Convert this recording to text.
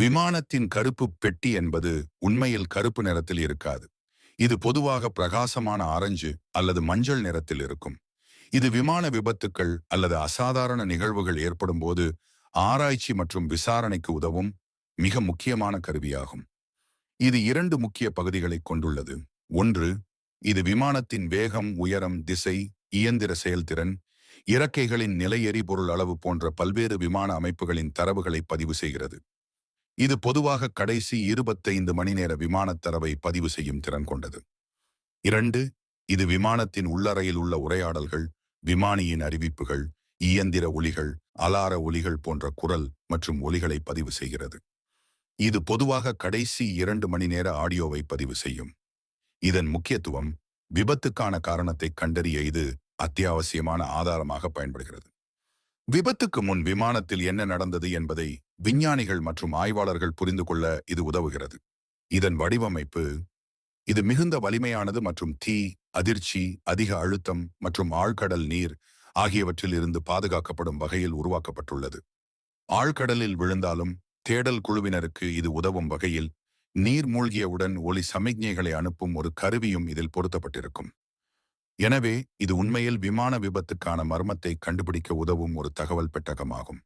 விமானத்தின் கருப்பு பெட்டி என்பது உண்மையில் கருப்பு நிறத்தில் இருக்காது. இது பொதுவாக பிரகாசமான ஆரஞ்சு அல்லது மஞ்சள் நிறத்தில் இருக்கும். இது விமான விபத்துக்கள் அல்லது அசாதாரண நிகழ்வுகள் ஏற்படும் போது ஆராய்ச்சி மற்றும் விசாரணைக்கு உதவும் மிக முக்கியமான கருவியாகும். இது இரண்டு முக்கிய பகுதிகளை கொண்டுள்ளது. ஒன்று இது விமானத்தின் வேகம் உயரம் திசை இயந்திர செயல்திறன் இறக்கைகளின் நிலை எரிபொருள் அளவு போன்ற பல்வேறு விமான அமைப்புகளின் தரவுகளை பதிவு செய்கிறது. இது பொதுவாக கடைசி இருபத்தைந்து மணி நேர விமானத் தரவை பதிவு செய்யும் திறன் கொண்டது. இரண்டு இது விமானத்தின் உள்ளறையில் உள்ள உரையாடல்கள் விமானியின் அறிவிப்புகள் இயந்திர ஒலிகள் அலார ஒலிகள் போன்ற குரல் மற்றும் ஒலிகளை பதிவு செய்கிறது. இது பொதுவாக கடைசி இரண்டு மணி நேர ஆடியோவை பதிவு செய்யும். இதன் முக்கியத்துவம் விபத்துக்கான காரணத்தை கண்டறிய இது அத்தியாவசியமான ஆதாரமாக பயன்படுகிறது. விபத்துக்கு முன் விமானத்தில் என்ன நடந்தது என்பதை விஞ்ஞானிகள் மற்றும் ஆய்வாளர்கள் புரிந்து கொள்ள இது உதவுகிறது. இதன் வடிவமைப்பு இது மிகுந்த வலிமையானது மற்றும் தீ அதிர்ச்சி அதிக அழுத்தம் மற்றும் ஆழ்கடல் நீர் ஆகியவற்றில் இருந்து பாதுகாக்கப்படும் வகையில் உருவாக்கப்பட்டுள்ளது. ஆழ்கடலில் விழுந்தாலும் தேடல் குழுவினருக்கு இது உதவும் வகையில் நீர் மூழ்கியவுடன் ஒளி சமிக்ஞைகளை அனுப்பும் ஒரு கருவியும் இதில் பொருத்தப்பட்டிருக்கும். எனவே இது உண்மையில் விமான விபத்துக்கான மர்மத்தை கண்டுபிடிக்க உதவும் ஒரு தகவல் பெட்டகமாகும்.